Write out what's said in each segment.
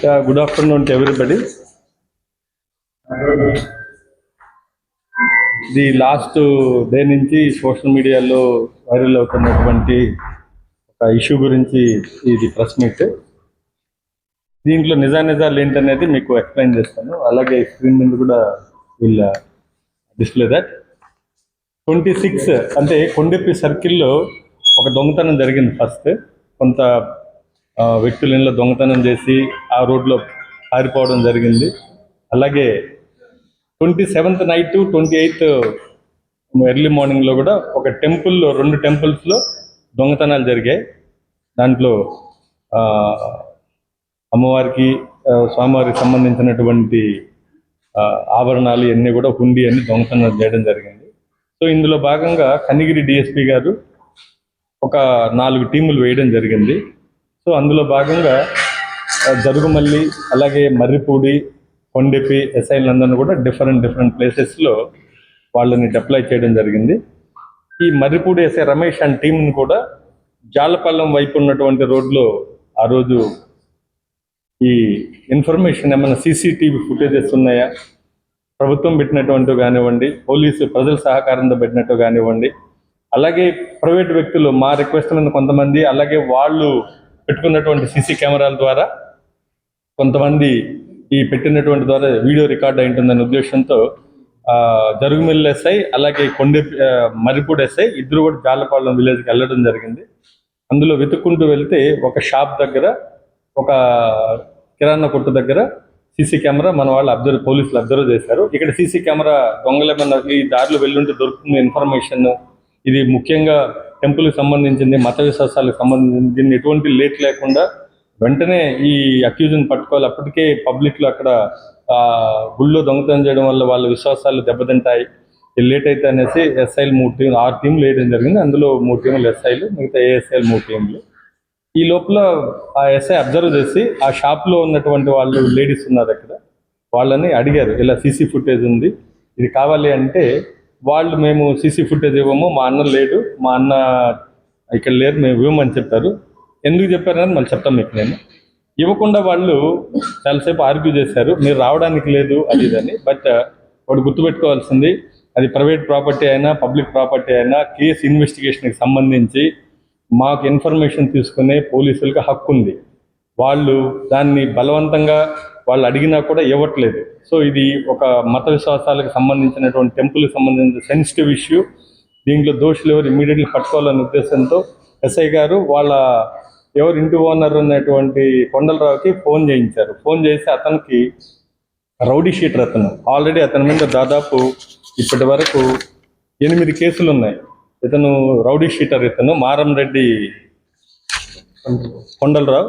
Uh, good afternoon to everybody. The last day నుంచి సోషల్ మీడియాలో వైరల్ అవుతున్నటువంటి ఒక ఇష్యూ గురించి ఇది ప్రెస్ మీట్ దీంట్లో నిజానిజాలు ఏంటనేది మీకు ఎక్స్ప్లెయిన్ చేస్తాను. అలాగే స్క్రీన్ మీద కూడా వీళ్ళ డిస్ప్లే దట్ ట్వంటీ సిక్స్ అంటే కొండెప్పి సర్కిల్లో ఒక దొంగతనం జరిగింది ఫస్ట్ కొంత వ్యక్తుల ఇంట్లో దొంగతనం చేసి ఆ రోడ్లో పారిపోవడం జరిగింది. అలాగే twenty seventh night twenty eighth early మార్నింగ్లో కూడా ఒక టెంపుల్లో రెండు టెంపుల్స్లో దొంగతనాలు జరిగాయి. దాంట్లో అమ్మవారికి స్వామివారికి సంబంధించినటువంటి ఆభరణాలు ఇవన్నీ కూడా హుండీ అన్ని దొంగతనం చేయడం జరిగింది. సో ఇందులో భాగంగా కనిగిరి డిఎస్పి గారు ఒక నాలుగు టీములు వేయడం జరిగింది. సో అందులో భాగంగా జరుగుమల్లి అలాగే మర్రిపూడి కొండెపి ఎస్ఐలందరినీ కూడా డిఫరెంట్ డిఫరెంట్ ప్లేసెస్లో వాళ్ళని డిప్లాయ్ చేయడం జరిగింది. ఈ మర్రిపూడి ఎస్ఐ రమేష్ అండ్ టీంని కూడా జాలపల్లం వైపు ఉన్నటువంటి రోడ్లో ఆ రోజు ఈ ఇన్ఫర్మేషన్ ఏమైనా సీసీటీవీ ఫుటేజెస్ ఉన్నాయా? ప్రభుత్వం పెట్టినటువంటి కానివ్వండి పోలీసు ప్రజల సహకారంతో పెట్టినట్టు కానివ్వండి అలాగే ప్రైవేట్ వ్యక్తులు మా రిక్వెస్ట్ మీద కొంతమంది అలాగే వాళ్ళు పెట్టుకున్నటువంటి సీసీ కెమెరాల ద్వారా కొంతమంది ఈ పెట్టినటువంటి ద్వారా వీడియో రికార్డ్ అయి ఉంటుందనే ఉద్దేశంతో జరుగుమిల్లు ఎస్ఐ అలాగే కొండె మరిపూడి ఎస్ఐ ఇద్దరు కూడా జాలపాలెం విలేజ్కి వెళ్ళడం జరిగింది. అందులో వెతుక్కుంటూ వెళ్తే ఒక షాప్ దగ్గర ఒక కిరాణా కొట్టు దగ్గర సీసీ కెమెరా మన వాళ్ళు అబ్జర్వ్ పోలీసులు అబ్జర్వ్ చేశారు. ఇక్కడ సీసీ కెమెరా దొంగలేమన్నా ఈ దారిలో వెళ్ళుంటే దొరుకుతుంది ఇన్ఫర్మేషన్. ఇది ముఖ్యంగా టెంపుల్కి సంబంధించింది మత విశ్వాసాలకు సంబంధించింది దీన్ని ఎటువంటి లేట్ లేకుండా వెంటనే ఈ అక్యూజ్ని పట్టుకోవాలి. అప్పటికే పబ్లిక్లో అక్కడ గుళ్ళో దొంగతనం చేయడం వల్ల వాళ్ళ విశ్వాసాలు దెబ్బతింటాయి. లేట్ అయితే అనేసి ఎస్ఐలు మూడు టీం ఆరు టీంలు వేయడం జరిగింది. అందులో మూడు టీంలు ఎస్ఐలు మిగతా ఏఎస్ఐలు మూడు టీంలు. ఈ లోపల ఆ ఎస్ఐ అబ్జర్వ్ చేసి ఆ షాప్లో ఉన్నటువంటి వాళ్ళు లేడీస్ ఉన్నారు అక్కడ. వాళ్ళని అడిగారు ఇలా సీసీ ఫుటేజ్ ఉంది ఇది కావాలి అంటే వాళ్ళు మేము సీసీ ఫుటేజ్ ఇవ్వము మా అన్న లేడు మా అన్న ఇక్కడ లేరు మేము ఇవ్వమని చెప్పారు. ఎందుకు చెప్పారని మళ్ళీ చెప్తాం మీకు నేను. ఇవ్వకుండా వాళ్ళు చాలాసేపు ఆర్గ్యూ చేశారు మీరు రావడానికి లేదు అది ఇదని బట్ వాడు గుర్తుపెట్టుకోవాల్సింది అది ప్రైవేట్ ప్రాపర్టీ అయినా పబ్లిక్ ప్రాపర్టీ అయినా కేసు ఇన్వెస్టిగేషన్కి సంబంధించి మాకు ఇన్ఫర్మేషన్ తీసుకునే పోలీసులకు హక్కు ఉంది. వాళ్ళు దాన్ని బలవంతంగా వాళ్ళు అడిగినా కూడా ఇవ్వట్లేదు. సో ఇది ఒక మత విశ్వాసాలకు సంబంధించినటువంటి టెంపుల్కి సంబంధించిన సెన్సిటివ్ ఇష్యూ. దీంట్లో దోషులు ఎవరు ఇమీడియట్లీ పట్టుకోవాలనే ఉద్దేశంతో ఎస్ఐ గారు వాళ్ళ ఎవరు ఇంటి ఓనర్ ఉన్నటువంటి కొండలరావుకి ఫోన్ చేయించారు. ఫోన్ చేసి అతనికి రౌడీ షీటర్ అతను. ఆల్రెడీ అతని మీద దాదాపు ఇప్పటి వరకు ఎనిమిది కేసులు ఉన్నాయి. ఇతను రౌడీ షీటర్ ఇతను. మారం రెడ్డి కొండలరావు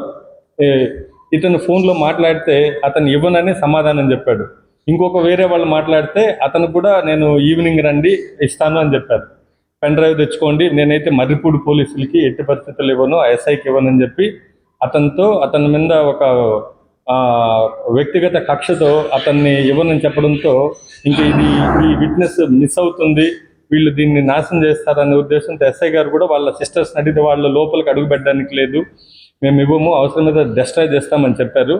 ఇతను ఫోన్లో మాట్లాడితే అతను ఇవ్వనని సమాధానం చెప్పాడు. ఇంకొక వేరే వాళ్ళు మాట్లాడితే అతను కూడా నేను ఈవినింగ్ రండి ఇస్తాను అని చెప్పారు. పెన్ డ్రైవ్ తెచ్చుకోండి నేనైతే మర్రిపూడి పోలీసులకి ఎట్టి పరిస్థితులు ఇవ్వను ఎస్ఐకి ఇవ్వనని చెప్పి అతనితో అతని మీద ఒక వ్యక్తిగత కక్షతో అతన్ని ఇవ్వనని చెప్పడంతో ఇంకా ఇది ఈ విట్నెస్ మిస్ అవుతుంది వీళ్ళు దీన్ని నాశనం చేస్తారనే ఉద్దేశంతో ఎస్ఐ గారు కూడా వాళ్ళ సిస్టర్స్ అడిగితే వాళ్ళ లోపలికి అడుగు పెట్టడానికి లేదు. మేము ఇవ్వము అవసరమైతే డెస్ట్రాయ్ చేస్తామని చెప్పారు.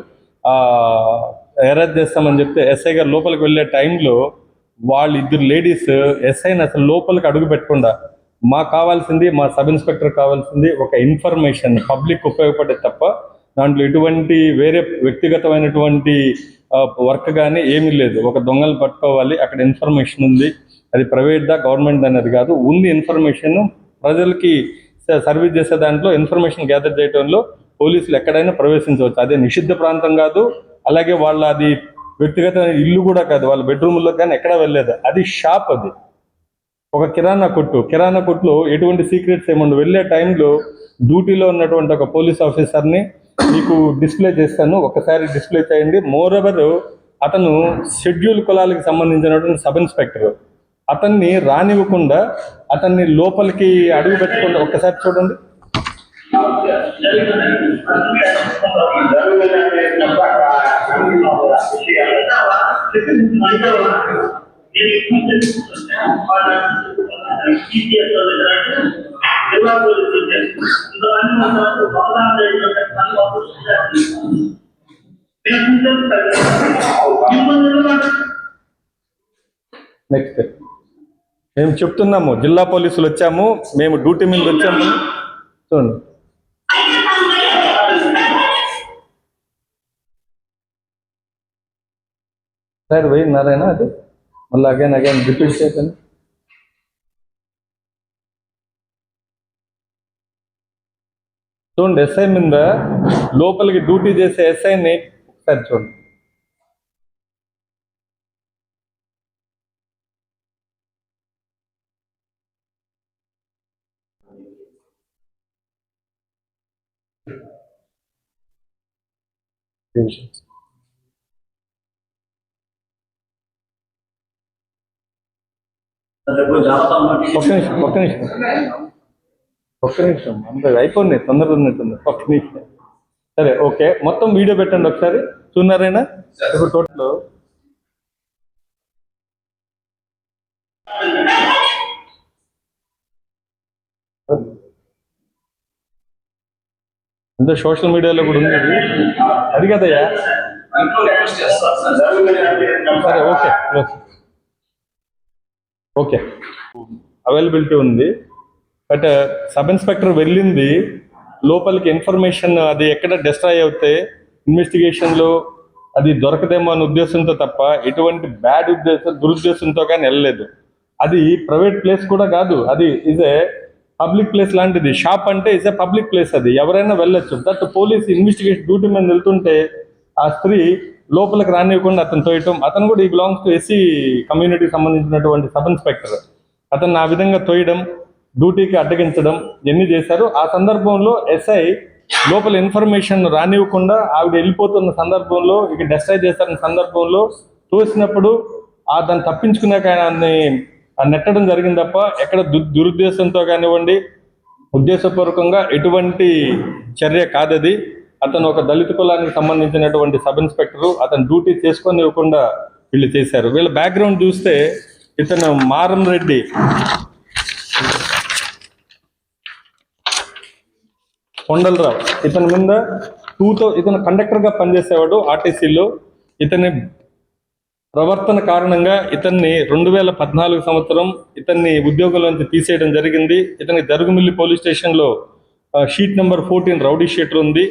ఎరేజ్ చేస్తామని చెప్తే ఎస్ఐ గారు లోపలికి వెళ్ళే టైంలో వాళ్ళు ఇద్దరు లేడీస్ ఎస్ఐని అసలు లోపలికి అడుగు పెట్టకుండా మాకు కావాల్సింది మా సబ్ ఇన్స్పెక్టర్ కావాల్సింది ఒక ఇన్ఫర్మేషన్ పబ్లిక్ ఉపయోగపడే తప్ప దాంట్లో ఎటువంటి వేరే వ్యక్తిగతమైనటువంటి వర్క్ కానీ ఏమీ లేదు. ఒక దొంగలు పట్టుకోవాలి అక్కడ ఇన్ఫర్మేషన్ ఉంది. అది ప్రైవేట్ దా గవర్నమెంట్ అనేది కాదు. ఉంది ఇన్ఫర్మేషన్ ప్రజలకి సర్వీస్ చేసే దాంట్లో ఇన్ఫర్మేషన్ గ్యాదర్ చేయడంలో పోలీసులు ఎక్కడైనా ప్రవేశించవచ్చు. అదే నిషిద్ధ ప్రాంతం కాదు అలాగే వాళ్ళ అది వ్యక్తిగత ఇల్లు కూడా కాదు వాళ్ళ బెడ్రూమ్లో కానీ ఎక్కడ వెళ్ళలేదు. అది షాప్ అది. ఒక కిరాణా కొట్టు. కిరాణా కొట్టులో ఎటువంటి సీక్రెట్స్ ఏముండవు. వెళ్ళే టైంలో డ్యూటీలో ఉన్నటువంటి ఒక పోలీస్ ఆఫీసర్ని మీకు డిస్ప్లే చేస్తాను. ఒకసారి డిస్ప్లే చేయండి. మోర్ అతను షెడ్యూల్ కులాలకు సంబంధించినటువంటి సబ్ ఇన్స్పెక్టర్. అతన్ని రానివ్వకుండా అతన్ని లోపలికి అడుగు పెట్టకుండా ఒక్కసారి చూడండి. నెక్స్ట్ మేము చెప్తున్నాము జిల్లా పోలీసులు వచ్చాము మేము డ్యూటీ మీద వచ్చాము. చూడండి. సార్ పోయి నారాయణ అది? మళ్ళీ అగైన్ అగైన్ రిపీట్ చేయకండి. చూడండి ఎస్ఐ మీద లోపలికి డ్యూటీ చేసే ఎస్ఐని ఒకసారి చూడండి. ఒక్క నిమిషం ఒక్క నిమిషం. ఒక్క నిమిషం. అంత అయిపోయింది తొందరగా ఉన్నట్టుంది. ఒక్క నిమిషం. సరే ఓకే. మొత్తం వీడియో పెట్టండి ఒకసారి. చూన్నారైనా ఇప్పుడు టోటల్. ఇంత సోషల్ మీడియాలో కూడా ఉంది అది. కదయ్యా సరే ఓకే ఓకే. ఓకే. అవైలబిలిటీ ఉంది. బట్ సబ్ ఇన్స్పెక్టర్ వెళ్ళింది. లోపలికి ఇన్ఫర్మేషన్ అది ఎక్కడ డిస్ట్రాయ్ అవుతే ఇన్వెస్టిగేషన్లో అది దొరకదేమో అనే ఉద్దేశంతో తప్ప ఎటువంటి బ్యాడ్ ఉద్దేశం దురుద్దేశంతో కానీ వెళ్ళలేదు. అది ప్రైవేట్ ప్లేస్ కూడా కాదు. అది ఇదే ఏ పబ్లిక్ ప్లేస్ లాంటిది. షాప్ అంటే ఇస్ ఏ పబ్లిక్ ప్లేస్ అది. ఎవరైనా వెళ్ళొచ్చు. దట్ పోలీస్ ఇన్వెస్టిగేషన్ డ్యూటీ మీద వెళ్తుంటే ఆ స్త్రీ లోపలికి రానివ్వకుండా అతను తోయటం. అతను కూడా ఈ బిలాంగ్స్ టు ఎస్సీ కమ్యూనిటీకి సంబంధించినటువంటి సబ్ ఇన్స్పెక్టర్ అతను ఆ విధంగా తోయడం డ్యూటీకి అడ్డగించడం ఎన్ని చేశారు. ఆ సందర్భంలో ఎస్ఐ లోపల ఇన్ఫర్మేషన్ రానివ్వకుండా ఆవిడ వెళ్ళిపోతున్న సందర్భంలో ఇక డెస్ట్రై చేస్తున్న సందర్భంలో చూసినప్పుడు ఆ దాన్ని తప్పించుకునే ఆయన్ని నెట్టడం జరిగింది తప్ప ఎక్కడ దు దురుద్దేశంతో కానివ్వండి ఉద్దేశపూర్వకంగా ఎటువంటి చర్య కాదది. అతను ఒక దళిత కులానికి సంబంధించినటువంటి సబ్ ఇన్స్పెక్టర్ అతను డ్యూటీ చేసుకొని ఇవ్వకుండా వీళ్ళు చేశారు. వీళ్ళ బ్యాక్గ్రౌండ్ చూస్తే ఇతను మారం రెడ్డి. కొండలరావు. ఇతని మీద టూ థౌ ఇతను కండక్టర్గా పనిచేసేవాడు ఆర్టీసీలో. ఇతని ప్రవర్తన కారణంగా ఇతన్ని రెండు వేల పద్నాలుగు సంవత్సరం ఇతన్ని ఉద్యోగంలోంచి తీసేయడం జరిగింది. ఇతని జరుగుమిల్లి పోలీస్ స్టేషన్లో sheet number fourteen rowdy sheeter ఉంది.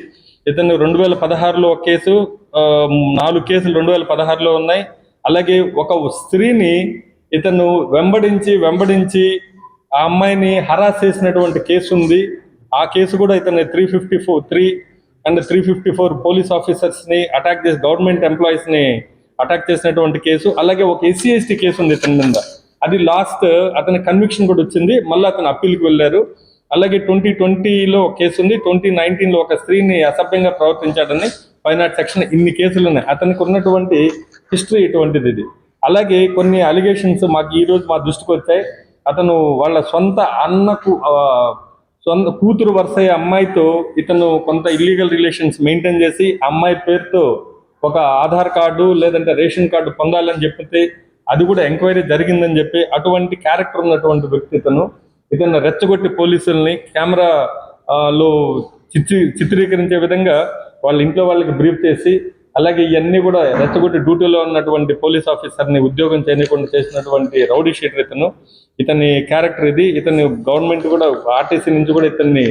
ఇతను రెండు వేల పదహారులో ఒక కేసు నాలుగు కేసులు రెండు వేల పదహారులో ఉన్నాయి. అలాగే ఒక స్త్రీని ఇతను వెంబడించి వెంబడించి ఆ అమ్మాయిని హరాస్ చేసినటువంటి కేసు ఉంది. ఆ కేసు కూడా ఇతను three fifty four three and three fifty four police ఆఫీసర్స్ని attack చేసి గవర్నమెంట్ ఎంప్లాయీస్ని అటాక్ చేసినటువంటి కేసు అలాగే ఒక ఎస్సీ ఎస్టీ కేసు ఉంది ఇతని మీద. అది లాస్ట్ అతని కన్విక్షన్ కూడా వచ్చింది. మళ్ళీ అతను అప్పీల్కి వెళ్ళారు. అలాగే ట్వంటీ ట్వంటీలో ఒక కేసు ఉంది. ట్వంటీ నైన్టీన్లో ఒక స్త్రీని అసభ్యంగా ప్రవర్తించాడని ఫైవ్ సెక్షన్ ఇన్ని కేసులు ఉన్నాయి. అతనికి ఉన్నటువంటి హిస్టరీ ఇటువంటిది ఇది. అలాగే కొన్ని అలిగేషన్స్ మాకు ఈరోజు మా దృష్టికి వచ్చాయి. అతను వాళ్ళ సొంత అన్నకు సొంత కూతురు వరుస అమ్మాయితో ఇతను కొంత ఇల్లీగల్ రిలేషన్స్ మెయింటైన్ చేసి అమ్మాయి పేరుతో ఒక ఆధార్ కార్డు లేదంటే రేషన్ కార్డు పొందాలని చెప్పితే అది కూడా ఎంక్వైరీ జరిగిందని చెప్పి అటువంటి క్యారెక్టర్ ఉన్నటువంటి వ్యక్తి ఇతను. ఇతను రెచ్చగొట్టి పోలీసుల్ని కెమెరా లో చిత్రీ చిత్రీకరించే విధంగా వాళ్ళ ఇంట్లో వాళ్ళకి బ్రీఫ్ చేసి అలాగే ఇవన్నీ కూడా రెచ్చగొట్టి డ్యూటీలో ఉన్నటువంటి పోలీస్ ఆఫీసర్ని ఉద్యోగం చేయకుండా చేసినటువంటి రౌడీ షీటర్ ఇతను. ఇతని క్యారెక్టర్ ఇది. ఇతని గవర్నమెంట్ కూడా ఆర్టీసీ నుంచి కూడా ఇతన్ని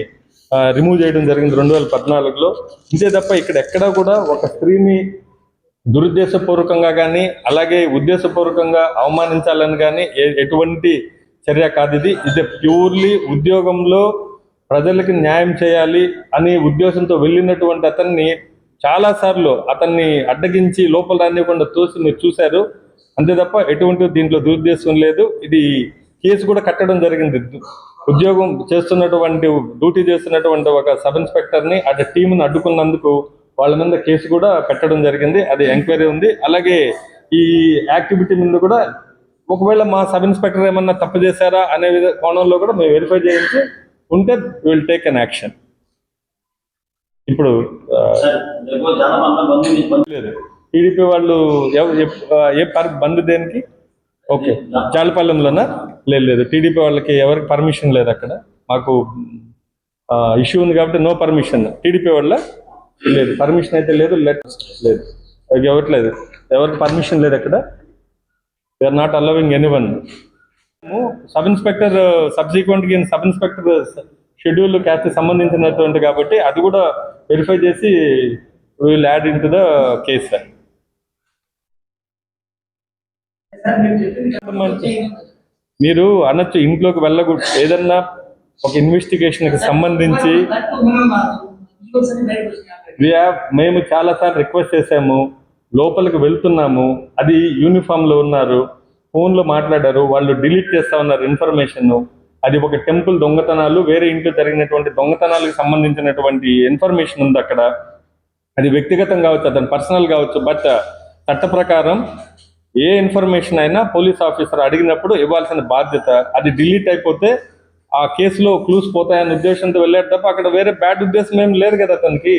రిమూవ్ చేయడం జరిగింది రెండు వేల పద్నాలుగులో. ఇంతే తప్ప ఇక్కడ ఎక్కడా కూడా ఒక స్త్రీని దురుద్దేశపూర్వకంగా కానీ అలాగే ఉద్దేశపూర్వకంగా అవమానించాలని కానీ ఎటువంటి చర్య కాదు ఇది. ఇది ప్యూర్లీ ఉద్యోగంలో ప్రజలకి న్యాయం చేయాలి అనే ఉద్దేశంతో వెళ్ళినటువంటి అతన్ని చాలాసార్లు అతన్ని అడ్డగించి లోపల రానివ్వకుండా తోసి మీరు చూశారు. అంతే తప్ప ఎటువంటి దీంట్లో దురుద్దేశం లేదు. ఇది కేసు కూడా కట్టడం జరిగింది. ఉద్యోగం చేస్తున్నటువంటి డ్యూటీ చేస్తున్నటువంటి ఒక సబ్ ఇన్స్పెక్టర్ని అటు టీంను అడ్డుకున్నందుకు వాళ్ళ మీద కేసు కూడా పెట్టడం జరిగింది. అది ఎంక్వైరీ ఉంది. అలాగే ఈ యాక్టివిటీ మీద కూడా ఒకవేళ మా సబ్ ఇన్స్పెక్టర్ ఏమన్నా తప్పు చేశారా అనే విధ కోణంలో కూడా మేము వెరిఫై చేయించి ఉంటే విల్ టేక్ అన్ యాక్షన్ ఇప్పుడు లేదు. టీడీపీ వాళ్ళు ఏ పర్ బంద్ దేనికి? ఓకే. చాలపల్లెంలోనా లేదు లేదు. టీడీపీ వాళ్ళకి ఎవరికి పర్మిషన్ లేదు అక్కడ. మాకు ఇష్యూ ఉంది కాబట్టి నో పర్మిషన్. టీడీపీ వాళ్ళ లేదు. పర్మిషన్ అయితే లేదు లెట్ లేదు. ఇవ్వట్లేదు ఎవరికి పర్మిషన్ లేదు అక్కడ. Are not allowing anyone sub inspector subsequent sub inspector schedule caste సంబంధించినటువంటి కాబట్టి అది కూడా వెరిఫై చేసి will add in to the case sir sir మీరు అనొచ్చు ఇంట్లోకి వెళ్ళకూడదు. ఏదన్నా ఒక ఇన్వెస్టిగేషన్కి సంబంధించి మేము చాలా సార్లు రిక్వెస్ట్ చేశాము లోపలికి వెళ్తున్నాము అది యూనిఫామ్లో ఉన్నారు ఫోన్లో మాట్లాడారు వాళ్ళు డిలీట్ చేస్తా ఉన్నారు ఇన్ఫర్మేషన్ అది ఒక టెంపుల్ దొంగతనాలు వేరే ఇంట్లో జరిగినటువంటి దొంగతనాలకు సంబంధించినటువంటి ఇన్ఫర్మేషన్ ఉంది అక్కడ. అది వ్యక్తిగతం కావచ్చు అతను పర్సనల్ కావచ్చు బట్ చట్ట ప్రకారం ఏ ఇన్ఫర్మేషన్ అయినా పోలీస్ ఆఫీసర్ అడిగినప్పుడు ఇవ్వాల్సిన బాధ్యత అది డిలీట్ అయిపోతే ఆ కేసులో క్లూస్ పోతాయన్న ఉద్దేశంతో వెళ్ళాడు తప్ప అక్కడ వేరే బ్యాడ్ ఉద్దేశం ఏం లేదు కదా అతనికి.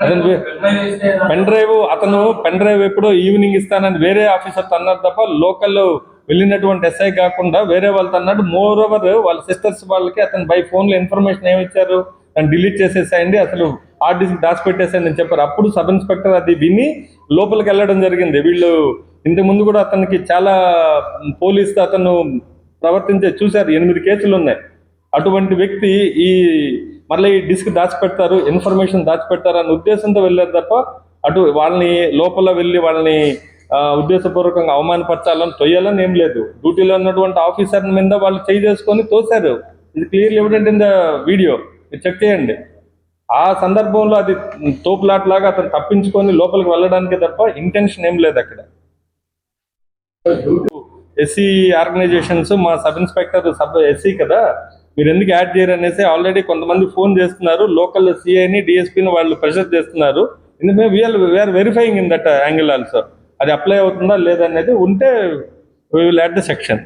అతను పెన్ డ్రైవ్ అతను పెన్ డ్రైవ్ ఎప్పుడో ఈవినింగ్ ఇస్తానని వేరే ఆఫీసర్ అన్నారు తప్ప లోకల్ వెళ్ళినటువంటి ఎస్ఐ కాకుండా వేరే వాళ్ళతో అన్నాడు మోర్ ఓవర్ వాళ్ళ సిస్టర్స్ వాళ్ళకి అతను బై ఫోన్లో ఇన్ఫర్మేషన్ ఏమి ఇచ్చారు? దాన్ని డిలీట్ చేసేసాయండి. అసలు హార్డ్ డిస్క్ దాచిపెట్టేసాయని అని చెప్పారు. అప్పుడు సబ్ ఇన్స్పెక్టర్ అది విని లోపలికి వెళ్ళడం జరిగింది. వీళ్ళు ఇంతకుముందు కూడా అతనికి చాలా పోలీస్ అతను ప్రవర్తించే చూశారు. ఎనిమిది కేసులు ఉన్నాయి. అటువంటి వ్యక్తి ఈ మళ్ళీ ఈ డిస్క్ దాచిపెడతారు ఇన్ఫర్మేషన్ దాచిపెడతారు అనే ఉద్దేశంతో వెళ్ళారు తప్ప అటు వాళ్ళని లోపల వెళ్ళి వాళ్ళని ఉద్దేశపూర్వకంగా అవమానపరచాలని తొయ్యాలని ఏం లేదు. డ్యూటీలో ఉన్నటువంటి ఆఫీసర్ మీద వాళ్ళు చేయి చేసుకొని తోశారు. ఇది clearly evident in the video. మీరు చెక్ చేయండి. ఆ సందర్భంలో అది తోపులాట్ లాగా అతను తప్పించుకొని లోపలికి వెళ్ళడానికి తప్ప ఇంటెన్షన్ ఏం లేదు అక్కడ. ఎస్సీ ఆర్గనైజేషన్స్ మా సబ్ ఇన్స్పెక్టర్ సబ్ ఎస్సీ కదా మీరు ఎందుకు యాడ్ చేయరు అనేసి ఆల్రెడీ కొంతమంది ఫోన్ చేస్తున్నారు. లోకల్ సిఐని డిఎస్పీని వాళ్ళు ప్రెషర్ చేస్తున్నారు. ఎందుకంటే we're we're verifying in that angle also అది అప్లై అవుతుందా లేదనేది ఉంటే we will add the section